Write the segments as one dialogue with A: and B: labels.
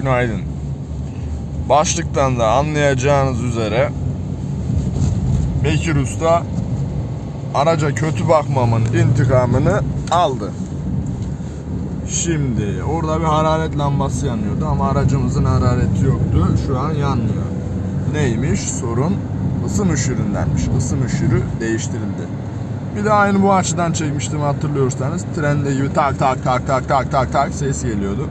A: Günaydın. Başlıktan da anlayacağınız üzere Bekir Usta araca kötü bakmamın intikamını aldı. Şimdi orada bir hararet lambası yanıyordu ama aracımızın harareti yoktu. Şu an yanmıyor. Neymiş sorun? Isı müşüründenmiş. Isı müşürü değiştirildi. Bir de aynı bu açıdan çekmiştim hatırlıyorsanız. Trende gibi tak tak tak tak tak tak tak ses geliyordu.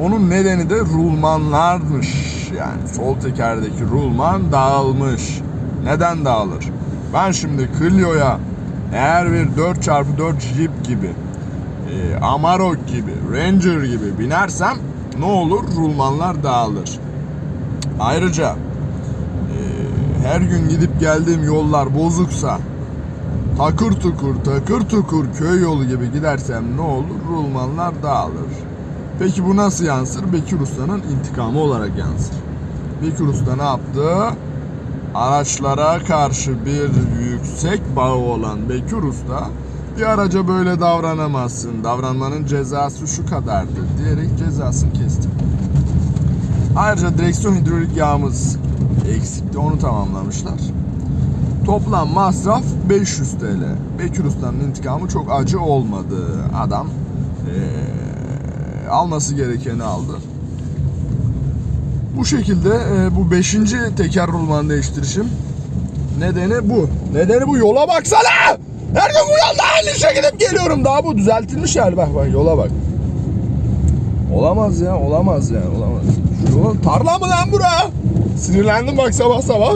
A: Onun nedeni de rulmanlarmış. Yani sol tekerdeki rulman dağılmış. Neden dağılır? Ben şimdi Clio'ya eğer bir 4x4 Jeep gibi, e, Amarok gibi, Ranger gibi binersem ne olur? Rulmanlar dağılır. Ayrıca e, her gün gidip geldiğim yollar bozuksa takır tukur takır tukur köy yolu gibi gidersem ne olur? Rulmanlar dağılır. Peki bu nasıl yansır? Bekir Usta'nın intikamı olarak yansır. Bekir Usta ne yaptı? Araçlara karşı bir yüksek bağı olan Bekir Usta bir araca böyle davranamazsın. Davranmanın cezası şu kadardır diyerek cezasını kesti. Ayrıca direksiyon hidrolik yağımız eksikti. Onu tamamlamışlar. Toplam masraf 500 TL. Bekir Usta'nın intikamı çok acı olmadı. Adam eee, alması gerekeni aldı. Bu şekilde eee, bu 5. teker rulman değiştirişim. Nedeni bu. Nedeni bu. Yola baksana! Her gün bu yolda aynı işe gidip geliyorum. Daha bu düzeltilmiş yani. Bak bak yola bak. Olamaz ya. Olamaz yani. Olamaz. Şu yol tarla mı lan bura? Sinirlendim bak sabah sabah.